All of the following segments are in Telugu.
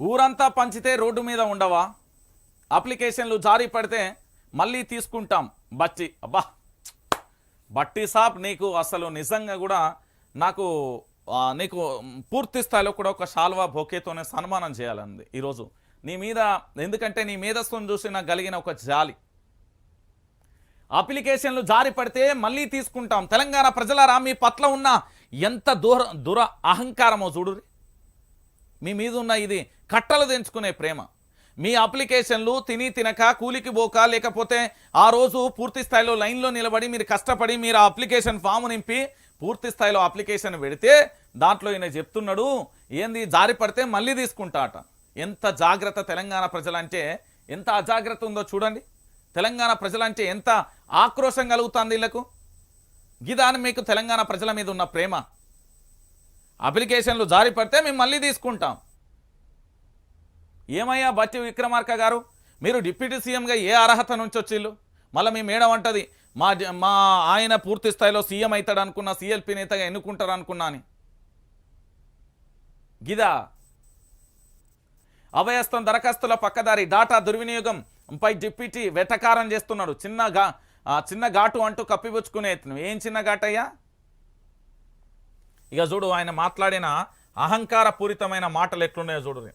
ఊరంతా పంచితే రోడ్డు మీద ఉండవా? అప్లికేషన్లు జారీ పడితే మళ్ళీ తీసుకుంటాం. బట్టి. అబ్బా! బట్టి సాబ్ నీకు అసలు నిజంగా కూడా నాకు నీకు పూర్తి స్థాయిలో కూడా ఒక షాల్వా బొకేతోనే సన్మానం చేయాలంది ఈరోజు. నీ మీద ఎందుకంటే నీ మేధస్సును చూసి నాకు కలిగిన ఒక జాలి. అప్లికేషన్లు జారి పడితే మళ్ళీ తీసుకుంటాం. తెలంగాణ ప్రజలారా మీ పట్ల ఉన్న ఎంత దూర దుర అహంకారమో చూడురి మీ మీద ఉన్న ఇది కట్టలు తెంచుకునే ప్రేమ. మీ అప్లికేషన్లు తిని తినక కూలికి పోక లేకపోతే ఆ రోజు పూర్తి స్థాయిలో లైన్లో నిలబడి మీరు కష్టపడి మీరు ఆ అప్లికేషన్ ఫామ్ నింపి పూర్తి స్థాయిలో అప్లికేషన్ పెడితే దాంట్లో ఈయన చెప్తున్నాడు ఏంది? జారి పడితే మళ్ళీ తీసుకుంటా ఎంత జాగ్రత్త తెలంగాణ ప్రజలంటే ఎంత అజాగ్రత్త ఉందో చూడండి. తెలంగాణ ప్రజలంటే ఎంత ఆక్రోశం కలుగుతుంది వీళ్ళకు గిదాని మీకు తెలంగాణ ప్రజల మీద ఉన్న ప్రేమ. అప్లికేషన్లు జారీ పడితే మేము మళ్ళీ తీసుకుంటాం. ఏమయ్యా బట్టి విక్రమార్క గారు? మీరు డిప్యూటీ సీఎంగా ఏ అర్హత నుంచి వచ్చిళ్ళు మళ్ళీ మీ మేడం అంటది మా జ- మా ఆయన పూర్తి స్థాయిలో సీఎం అవుతాడు అనుకున్నా సీఎల్పీ నేతగా ఎన్నుకుంటారు అనుకున్నా అని. గిదా? అభయస్థం దరఖాస్తుల పక్కదారి డాటా దుర్వినియోగం పై డిప్యూటీ వెటకారం చేస్తున్నాడు. చిన్నగా చిన్న ఘాటు అంటూ కప్పిపుచ్చుకునే ఏం చిన్న ఘాటయ్యా? ఇక చూడు ఆయన మాట్లాడిన అహంకారపూరితమైన మాటలు ఎట్లున్నాయో చూడు.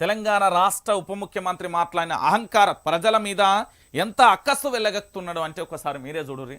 తెలంగాణ రాష్ట్ర ఉప ముఖ్యమంత్రి మాట్లాడిన అహంకార ప్రజల మీద ఎంత అక్కస్సు వెళ్ళగక్కుతున్నాడు అంటే ఒకసారి మీరే చూడుర్రి.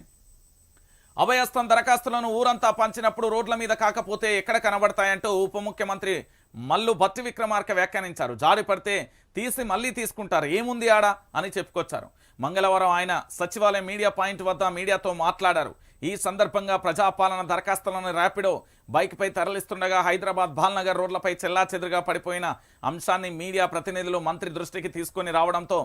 అభయస్థం దరఖాస్తులను ఊరంతా పంచినప్పుడు రోడ్ల మీద కాకపోతే ఎక్కడ కనబడతాయంటూ ఉప ముఖ్యమంత్రి మల్లు భట్టి విక్రమార్క వ్యాఖ్యానించారు. జారి పడితే తీసి మళ్ళీ తీసుకుంటారు. ఏముంది ఆడ? అని చెప్పుకొచ్చారు. మంగళవారం ఆయన సచివాలయం మీడియా పాయింట్ వద్ద మీడియాతో మాట్లాడారు. ఈ సందర్భంగా ప్రజాపాలన దరఖాస్తులను ర్యాపిడో బైక్పై తరలిస్తుండగా హైదరాబాద్ బాల్నగర్ రోడ్లపై చెల్లాచెదురుగా పడిపోయిన అంశాన్ని మీడియా ప్రతినిధులు మంత్రి దృష్టికి తీసుకొని రావడంతో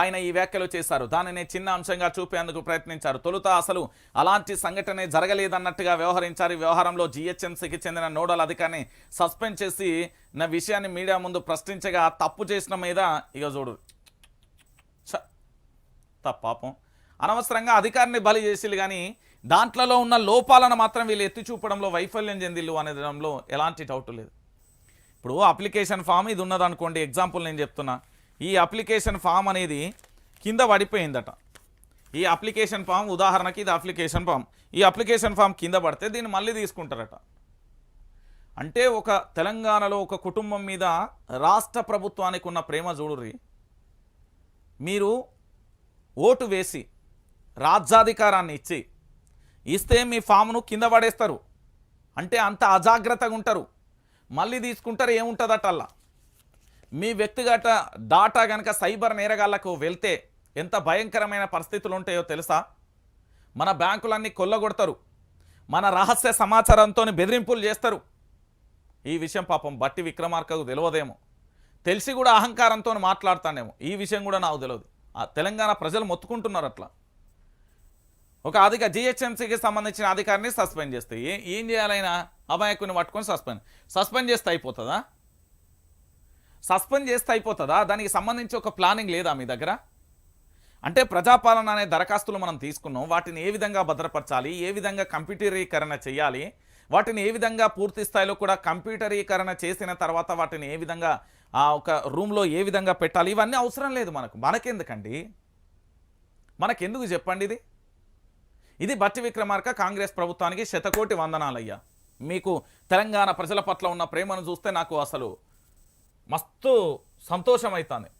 ఆయన ఈ వ్యాఖ్యలు చేశారు. దానిని చిన్న అంశంగా చూపేందుకు ప్రయత్నించారు. తొలుత అసలు అలాంటి సంఘటనే జరగలేదన్నట్టుగా వ్యవహరించారు. వ్యవహారంలో జీహెచ్ఎంసీకి చెందిన నోడల్ అధికారిని సస్పెండ్ చేసి నా విషయాన్ని మీడియా ముందు ప్రశ్నించగా తప్పు చేసిన మీద ఇక చూడు. త పాపం. అనవసరంగా అధికారిని బలి చేసిల్లు కానీ దాంట్లలో ఉన్న లోపాలను మాత్రం వీళ్ళు ఎత్తి చూపడంలో వైఫల్యం చెందిల్లు అనేదంలో ఎలాంటి డౌట్ లేదు. ఇప్పుడు అప్లికేషన్ ఫామ్ ఇది ఉన్నదనుకోండి ఎగ్జాంపుల్ నేను చెప్తున్నా. ఈ అప్లికేషన్ ఫామ్ అనేది కింద పడిపోయిందట. ఈ అప్లికేషన్ ఫామ్ ఉదాహరణకి ఇది అప్లికేషన్ ఫామ్. ఈ అప్లికేషన్ ఫామ్ కింద పడితే దీన్ని మళ్ళీ తీసుకుంటారట. అంటే ఒక తెలంగాణలో ఒక కుటుంబం మీద రాష్ట్ర ప్రభుత్వానికి ఉన్న ప్రేమ చూడుర్రి. మీరు ఓటు వేసి రాజ్యాధికారాన్ని ఇచ్చి ఇస్తే మీ ఫామ్ను కింద పడేస్తారు. అంటే అంత అజాగ్రత్తగా ఉంటారు. మళ్ళీ తీసుకుంటారు ఏముంటుందట అలా మీ వ్యక్తిగత డాటా కనుక సైబర్ నేరగాళ్ళకు వెళ్తే ఎంత భయంకరమైన పరిస్థితులు ఉంటాయో తెలుసా? మన బ్యాంకులన్నీ కొల్లగొడతారు. మన రహస్య సమాచారంతో బెదిరింపులు చేస్తారు. ఈ విషయం పాపం బట్టి విక్రమార్కకు తెలియదేమో. తెలిసి కూడా అహంకారంతో మాట్లాడతానేమో. ఈ విషయం కూడా నాకు తెలియదు. తెలంగాణ ప్రజలు మొత్తుకుంటున్నారు అట్లా. ఒక అధిక జిహెచ్ఎంసీకి సంబంధించిన అధికారిని సస్పెండ్ చేస్తే ఏం చేయాలైనా అమాయకుని పట్టుకొని సస్పెండ్. సస్పెండ్ చేస్తే అయిపోతుందా? సస్పెండ్ చేస్తే అయిపోతుందా? దానికి సంబంధించి ఒక ప్లానింగ్ లేదా మీ దగ్గర? అంటే ప్రజాపాలన అనే దరఖాస్తులు మనం తీసుకున్నాం. వాటిని ఏ విధంగా భద్రపరచాలి? ఏ విధంగా కంప్యూటరీకరణ చేయాలి? వాటిని ఏ విధంగా పూర్తి స్థాయిలో కూడా కంప్యూటరీకరణ చేసిన తర్వాత వాటిని ఏ విధంగా ఆ ఒక రూమ్లో ఏ విధంగా పెట్టాలి? ఇవన్నీ అవసరం లేదు మనకు. మనకెందుకండి? మనకెందుకు చెప్పండి ఇది? ఇది బట్టి విక్రమార్క కాంగ్రెస్ ప్రభుత్వానికి శతకోటి వందనాలయ్యా. మీకు తెలంగాణ ప్రజల పట్ల ఉన్న ప్రేమను చూస్తే నాకు అసలు మస్తు సంతోషం అవుతుంది